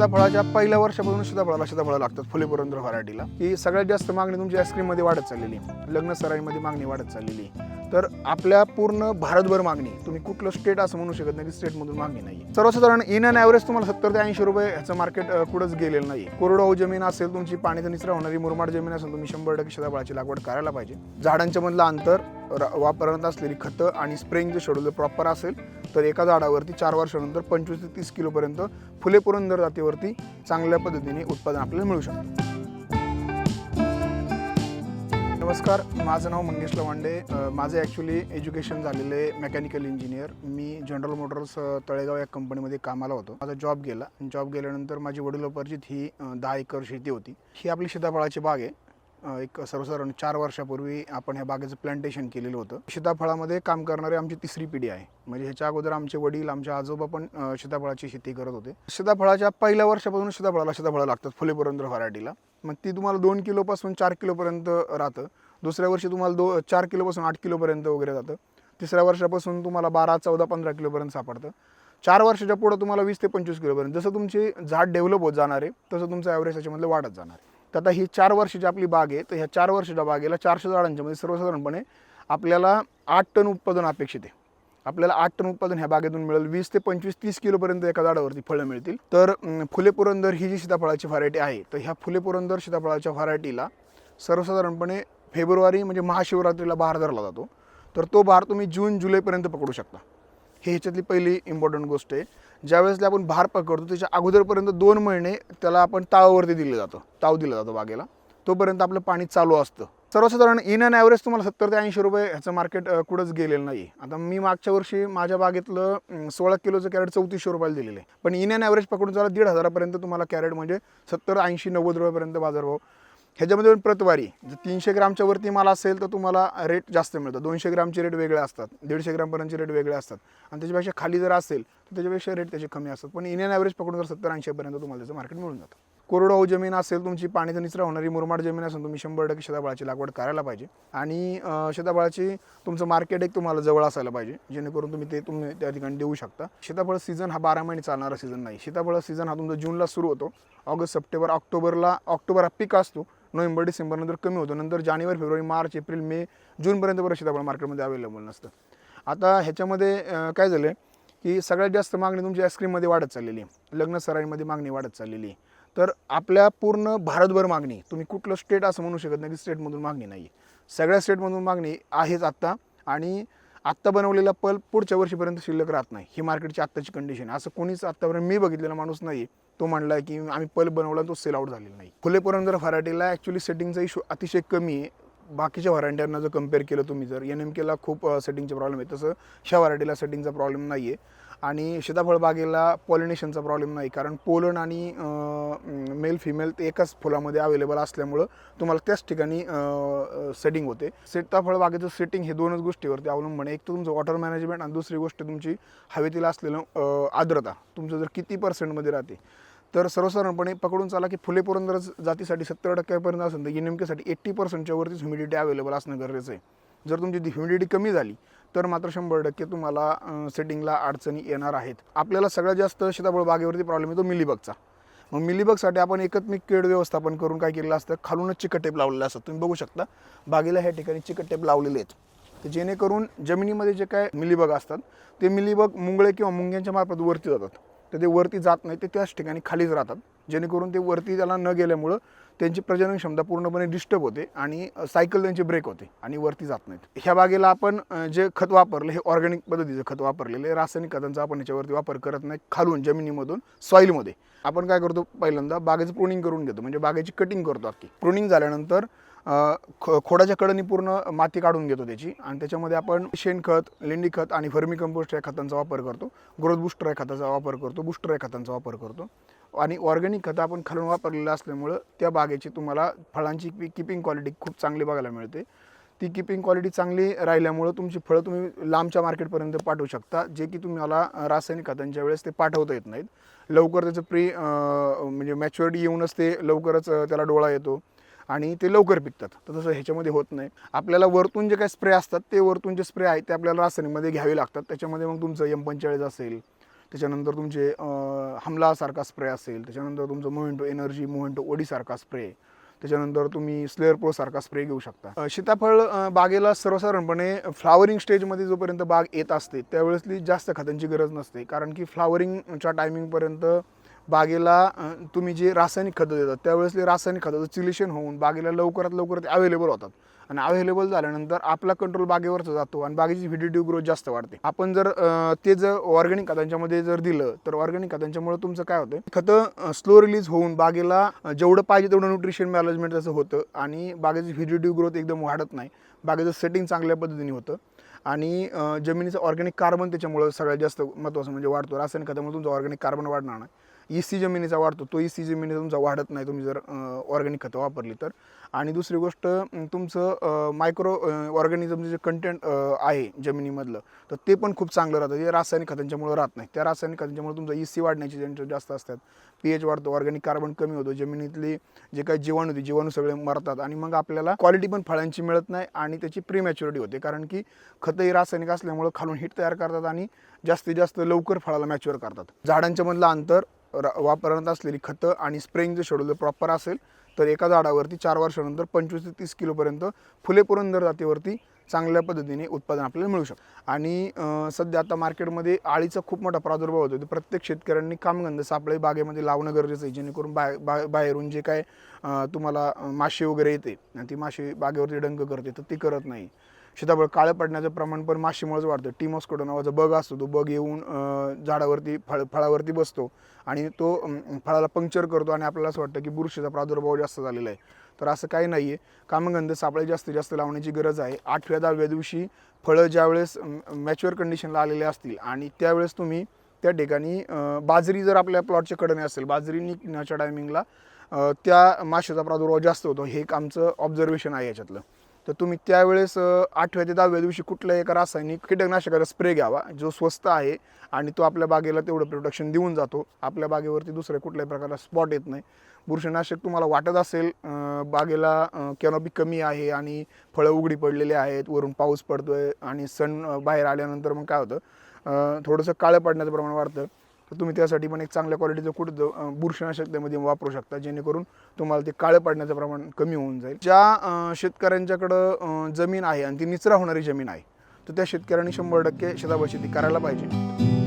सीताफळाच्या पहिल्या वर्षापासून सीताफळाला सीताफळं लागतात फुले पुरंदर व्हरायटीला. की सगळ्यात जास्त मागणी तुमची आईस्क्रीममध्ये वाढत चाललेली लग्न सराईमध्ये मागणी वाढत चाललेली तर आपल्या पूर्ण भारतभर मागणी तुम्ही कुठलं स्टेट असं म्हणू शकत नाही की स्टेटमधून मागणी नाही सर्वसाधारण इन अँड ॲव्हरेज तुम्हाला सत्तर ते ऐंशी रुपये ह्याचं मार्केट कुठंच गेलेलं नाही कोरडवाहू जमीन असेल तुमची पाण्याचा निचरा होणारी मुरमाड जमीन असेल तुम्ही शंभर टक्के सीताफळाची लागवड करायला पाहिजे. झाडांच्या मधलं अंतर वापरण्यात असलेली खतं आणि स्प्रेइंगचं शेड्यूल प्रॉपर असेल तर एका झाडावरती चार वर्षानंतर पंचवीस ते तीस किलोपर्यंत फुले पुरंदर जातीवरती चांगल्या पद्धतीने उत्पादन आपल्याला मिळू शकतं. नमस्कार माझं नाव मंगेश लवांडे. माझं ॲक्च्युली एज्युकेशन झालेले मेकॅनिकल इंजिनियर मी जनरल मोटर्स तळेगाव या कंपनीमध्ये कामाला होतो. माझा जॉब गेला. जॉब गेल्यानंतर माझी वडिलोपार्जित ही दहा एकर शेती होती. ही आपली सीताफळाची बाग आहे. एक सर्वसाधारण चार वर्षापूर्वी आपण ह्या बागेचं प्लांटेशन केलेलं होतं. सीताफळामध्ये काम करणारी आमची तिसरी पिढी आहे. म्हणजे ह्याच्या अगोदर आमचे वडील आमच्या आजोबा पण सीताफळाची शेती करत होते. सीताफळाच्या पहिल्या वर्षापासून सीताफळाला सीताफळं लागतात फुले पुरंदर व्हरायटीला. मग ती तुम्हाला दोन किलोपासून चार किलोपर्यंत राहतं. दुसऱ्या वर्षी तुम्हाला दो चार किलोपासून आठ किलोपर्यंत वगैरे जातं. तिसऱ्या वर्षापासून तुम्हाला बारा चौदा पंधरा किलोपर्यंत सापडतं. चार वर्षाच्या पुढं तुम्हाला वीस ते पंचवीस किलोपर्यंत जसं तुमची झाड डेव्हलप होत जाणार आहे तसं तुमचं ॲव्हरेज त्याच्यामधलं वाढत जाणार आहे. तर आता ही चार वर्षाची आपली बाग आहे. तर ह्या चार वर्षाच्या बागेला चारशे झाडांच्या म्हणजे सर्वसाधारणपणे आपल्याला आठ टन उत्पादन अपेक्षित आहे. आपल्याला आठ टन उत्पादन ह्या बागेतून मिळेल. वीस ते पंचवीस तीस किलोपर्यंत एका झाडावरती फळं मिळतील. तर फुले पुरंदर ही जी सीताफळाची व्हरायटी आहे तर ह्या फुले पुरंदर सीताफळाच्या व्हरायटीला सर्वसाधारणपणे फेब्रुवारी म्हणजे महाशिवरात्रीला बहार धरला जातो. तर तो बहार तुम्ही जून जुलैपर्यंत पकडू शकता. हे ह्याच्यातली पहिली इम्पॉर्टंट गोष्ट आहे. ज्यावेळेसला आपण भार पकडतो त्याच्या अगोदरपर्यंत दोन महिने त्याला आपण तावावरती दिलं जातं. ताव दिला जातो बागेला. तोपर्यंत आपलं पाणी चालू असतं. सर्वसाधारण इन अँड ॲव्हरेज तुम्हाला सत्तर ते ऐंशी रुपये ह्याचं मार्केट कुठंच गेलेलं नाही आता मी मागच्या वर्षी माझ्या बागेतलं सोळा किलोचं कॅरेट चौतीसशे रुपयाला दिलेलं आहे. पण इन अँड ॲव्हरेज पकडून चला दीड हजारापर्यंत तुम्हाला कॅरेट म्हणजे सत्तर ऐंशी नव्वद रुपयापर्यंत बाजारभाव ह्याच्यामध्ये पण प्रतवारी. जर तीनशे ग्रामच्या वरती माल असेल तर तुम्हाला रेट जास्त मिळतं. दोनशे ग्रामचे रेट वेगळे असतात. दीडशे ग्रामपर्यंतचे रेट वेगळे असतात. आणि त्याच्यापेक्षा खाली जर असेल तर त्याच्यापेक्षा रेट त्याचे कमी असतात. पण इन ॲव्हरेज पकडून जर सत्तर ऐंशीपर्यंत तुम्हाला त्याचं मार्केट मिळून जातं. कोरडवाहू जमीन असेल तुमची पाण्याचा निचरा होणारी मुरमाड जमीन असेल तुम्ही शंभर टक्के शेताफळाची लागवड करायला पाहिजे. आणि शेताफळाची तुमचं मार्केट एक तुम्हाला जवळ असायला पाहिजे. जेणेकरून तुम्ही ते तुम्ही त्या ठिकाणी देऊ शकता. सीताफळ सीझन हा बारा महिने चालणारा सीझन नाही. सीताफळ सीझन हा तुमचा जूनला सुरू होतो. ऑगस्ट सप्टेंबर ऑक्टोबरला ऑक्टोबर हा पीक असतो. नोव्हेंबर डिसेंबर नंतर कमी होतो. नंतर जानेवारी फेब्रुवारी मार्च एप्रिल मे जूनपर्यंत बरं सीताफळ मार्केटमध्ये अवेलेबल नसतं. आता ह्याच्यामध्ये काय झालं आहे की सगळ्यात जास्त मागणी तुमची आईस्क्रीममध्ये वाढत चाललेली आहे. लग्न सराईमध्ये मागणी वाढत चाललेली आहे. तर आपल्या पूर्ण भारतभर मागणी तुम्ही कुठलं स्टेट असं म्हणू शकत नाही की स्टेटमधून मागणी नाही आहे सगळ्या स्टेटमधून मागणी आहेच आत्ता आणि आत्ता बनवलेला पल पुढच्या वर्षीपर्यंत शिल्लक राहत नाही. ही मार्केटची आत्ताची कंडिशन आहे. असं कोणीच आत्तापर्यंत मी बघितलेला माणूस नाही तो म्हणला की आम्ही पल बनवला तो सेल आउट झालेला नाही. फुले पुरंदर व्हरायटीला ॲक्च्युली सेटिंगचा इशू अतिशय कमी आहे बाकीच्या व्हरायट्यांना जर कंपेअर केलं तुम्ही जर एन एम केला खूप सेटिंगचे प्रॉब्लेम आहे. तसं ह्या व्हरायटीला सेटिंगचा प्रॉब्लेम नाही आहे आणि सीताफळ बागेला पॉलिनेशनचा प्रॉब्लेम नाही कारण पोलन आणि मेल फिमेल ते एकाच फुलामध्ये अवेलेबल असल्यामुळं तुम्हाला त्याच ठिकाणी सेटिंग होते. सीताफळ बागेचं सेटिंग हे दोनच गोष्टीवरती अवलंबून आहे. एक तर तुमचं वॉटर मॅनेजमेंट आणि दुसरी गोष्ट तुमची हवेतील असलेलं आर्द्रता. तुमचं जर किती पर्सेंटमध्ये राहते तर सर्वसाधारणपणे पकडून चाला की फुले पुरंदर जातीसाठी सत्तर टक्क्यापर्यंत असेल तर नेमकेसाठी एट्टी पर्सेंटच्या वरतीच ह्युमिडिटी अवेलेबल असणं गरजेचं आहे. जर तुमची ह्युमिडिटी कमी झाली तर मात्र शंभर टक्के तुम्हाला सेटिंगला अडचणी येणार आहेत. आपल्याला सगळ्यात जास्त सीताफळ बागेवरती प्रॉब्लेम येतो मिलीबगचा. मग मिलीबगसाठी आपण एकत्मिक कीड व्यवस्थापन करून काय केलेलं असतं खालूनच चिकट टेप लावलेलं असतं. तुम्ही बघू शकता बागेला ह्या ठिकाणी चिकट टेप लावलेले आहेत. तर जेणेकरून जमिनीमध्ये जे काय मिलीबग असतात ते मिलीबग मुंगळे किंवा मुंग्यांच्या मार्फत वरती जातात. तर ते वरती जात नाही ते त्याच ठिकाणी खालीच राहतात. जेणेकरून ते वरती त्याला न गेल्यामुळं त्यांची प्रजनन क्षमता पूर्णपणे डिस्टर्ब होते आणि सायकल त्यांची ब्रेक होते आणि वरती जात नाहीत. ह्या बागेला आपण जे खत वापरलं हे ऑर्गॅनिक पद्धतीचं खत वापरलेलं आहे. रासायनिक खतांचा आपण याच्यावरती वापर करत नाही खालून जमिनीमधून सॉईलमध्ये आपण काय करतो पहिल्यांदा बागेचं प्रुनिंग करून घेतो. म्हणजे बागेची कटिंग करतो अख्खी. प्रुनिंग झाल्यानंतर खो खोडाच्या कडनी पूर्ण माती काढून घेतो त्याची. आणि त्याच्यामध्ये आपण शेणखत लेंडी खत आणि फर्मी कंपोस्ट या खतांचा वापर करतो. ग्रोथ बुस्टर या खताचा वापर करतो बुस्टर या खतांचा वापर करतो. आणि ऑर्गॅनिक खतं आपण खालून वापरलेलं असल्यामुळं त्या बागेची तुम्हाला फळांची किपिंग क्वालिटी खूप चांगली बघायला मिळते. ती किपिंग क्वालिटी चांगली राहिल्यामुळं तुमची फळं तुम्ही लांबच्या मार्केटपर्यंत पाठवू शकता जे की तुम्हाला रासायनिक खतांच्या वेळेस ते पाठवता येत नाहीत. लवकर त्याचं प्री म्हणजे मॅच्युरिटी येऊनच ते लवकरच त्याला डोळा येतो. आणि ते लवकर पिकतात. तर तसं ह्याच्यामध्ये होत नाही. आपल्याला वरतून जे काही स्प्रे असतात ते वरतून जे स्प्रे आहेत ते आपल्याला रासायनिकमध्ये घ्यावे लागतात. त्याच्यामध्ये मग तुमचं एम पंचेचाळीस असेल. त्याच्यानंतर तुमचे हमलासारखा स्प्रे असेल. त्याच्यानंतर तुमचं मोमेंटो एनर्जी मोमेंटो ओडीसारखा स्प्रे त्याच्यानंतर तुम्ही स्लेअर प्रो सारखा स्प्रे घेऊ शकता. सीताफळ बागेला सर्वसाधारणपणे फ्लावरिंग स्टेजमध्ये जोपर्यंत बाग येत असते त्यावेळेसली जास्त खतांची गरज नसते. कारण की फ्लावरिंगच्या टायमिंगपर्यंत बागेला तुम्ही जे रासायनिक खतं देतात त्यावेळेसले रासायनिक खताचं चिलिशन होऊन बागेला लवकरात लवकर ते अवेलेबल होतात. आणि अवेलेबल झाल्यानंतर आपला कंट्रोल बागेवरचा जातो आणि बागेची व्हिडिटिव्ह ग्रोथ जास्त वाढते. आपण जर ते जर ऑर्गॅनिक खतांच्यामध्ये जर दिलं तर ऑर्गॅनिक खतांच्यामुळे तुमचं काय होतं? खतं स्लो रिलीज होऊन बागेला जेवढं पाहिजे तेवढं न्यूट्रिशन मॅनेजमेंट त्याचं होतं आणि बागेची व्हिडिटिव्ह ग्रोथ एकदम वाढत नाही. बागेचं सेटिंग चांगल्या पद्धतीने होतं. आणि जमिनीचं ऑर्गॅनिक कार्बन त्याच्यामुळं सगळ्यात जास्त महत्त्वाचं म्हणजे वाढतो. रासायनिक खतामुळे तुमचं ऑर्गॅनिक कार्बन वाढणार नाही. ई सी जमिनीचा वाढतो तो ई सी जमिनीचा तुमचा वाढत नाही तुम्ही जर ऑर्गॅनिक खतं वापरली तर. आणि दुसरी गोष्ट तुमचं मायक्रो ऑर्गॅनिझमचं जे कंटेंट आहे जमिनीमधलं तर ते पण खूप चांगलं राहतं. जे रासायनिक खतांच्यामुळे राहत नाही. त्या रासायनिक खतांच्यामुळे तुमचं सी वाढण्याचे चान्सेस जास्त असतात पी एच वाढतो ऑर्गॅनिक कार्बन कमी होतो. जमिनीतली जे काही जीवाणू होते जीवाणू सगळे मरतात आणि मग आपल्याला क्वालिटी पण फळांची मिळत नाही आणि त्याची प्रीमॅच्युरिटी होते. कारण की खतं ही रासायनिक असल्यामुळं खालून हिट तयार करतात आणि जास्तीत जास्त लवकर फळाला मॅच्युअर करतात. झाडांच्या मधलं अंतर वापरण्यात असलेली खतं आणि स्प्रेइंगचं शेड्यूल प्रॉपर असेल तर एका झाडावरती चार वर्षानंतर पंचवीस ते तीस किलोपर्यंत फुले पुरंदर जातीवरती चांगल्या पद्धतीने उत्पादन आपल्याला मिळू शकतं. आणि सध्या आता मार्केटमध्ये आळीचा खूप मोठा प्रादुर्भाव होतो प्रत्येक शेतकऱ्यांनी कामगंध सापळे बागेमध्ये लावणं गरजेचं आहे जेणेकरून बाय बा बाहेरून जे काय तुम्हाला मासे माशी वगैरे येते आणि ती माशी बागेवरती डंक करते तर ती करत नाही. सीताफळ काळं पडण्याचं प्रमाण पण माशीमुळेच वाढतं. टीमॉस्कोटो नावाचा बग असतो तो बग येऊन झाडावरती फळ फळावरती बसतो आणि तो फळाला पंक्चर करतो आणि आपल्याला असं वाटतं की बुरशीचा प्रादुर्भाव जास्त झालेला आहे. तर असं काही नाही आहे कामगंध सापळे जास्तीत जास्त लावण्याची गरज आहे. आठव्या दहाव्या दिवशी फळं ज्यावेळेस मॅच्युअर कंडिशनला आलेले असतील आणि त्यावेळेस तुम्ही त्या ठिकाणी बाजरी जर आपल्या प्लॉटच्या कडने असेल बाजरी निघण्याच्या टायमिंगला त्या माशाचा प्रादुर्भाव जास्त होतो. हे एक आमचं ऑब्झर्वेशन आहे याच्यातलं. तर तुम्ही त्यावेळेस आठव्या ते दहाव्या दिवशी कुठल्याही एका रासायनिक कीटकनाशकाचा स्प्रे घ्यावा जो स्वस्त आहे आणि तो आपल्या बागेला तेवढं प्रोटेक्शन देऊन जातो. आपल्या बागेवरती दुसऱ्या कुठल्याही प्रकारचा स्पॉट येत नाही. बुरशीनाशक तुम्हाला वाटत असेल बागेला कॅनॉपी कमी आहे आणि फळं उघडी पडलेली आहेत वरून पाऊस पडतोय आणि सण बाहेर आल्यानंतर मग काय होतं थोडंसं काळं पडण्याचं प्रमाण वाढतं. तर तुम्ही त्यासाठी पण एक चांगल्या क्वालिटीचं कुठं अं, वापरू शकता जेणेकरून तुम्हाला ते काळं पाडण्याचं प्रमाण कमी होऊन जाईल. ज्या शेतकऱ्यांच्याकडं जमीन आहे आणि ती निचरा होणारी जमीन आहे तर त्या शेतकऱ्यांनी शंभर टक्के शेतावर शेती करायला पाहिजे.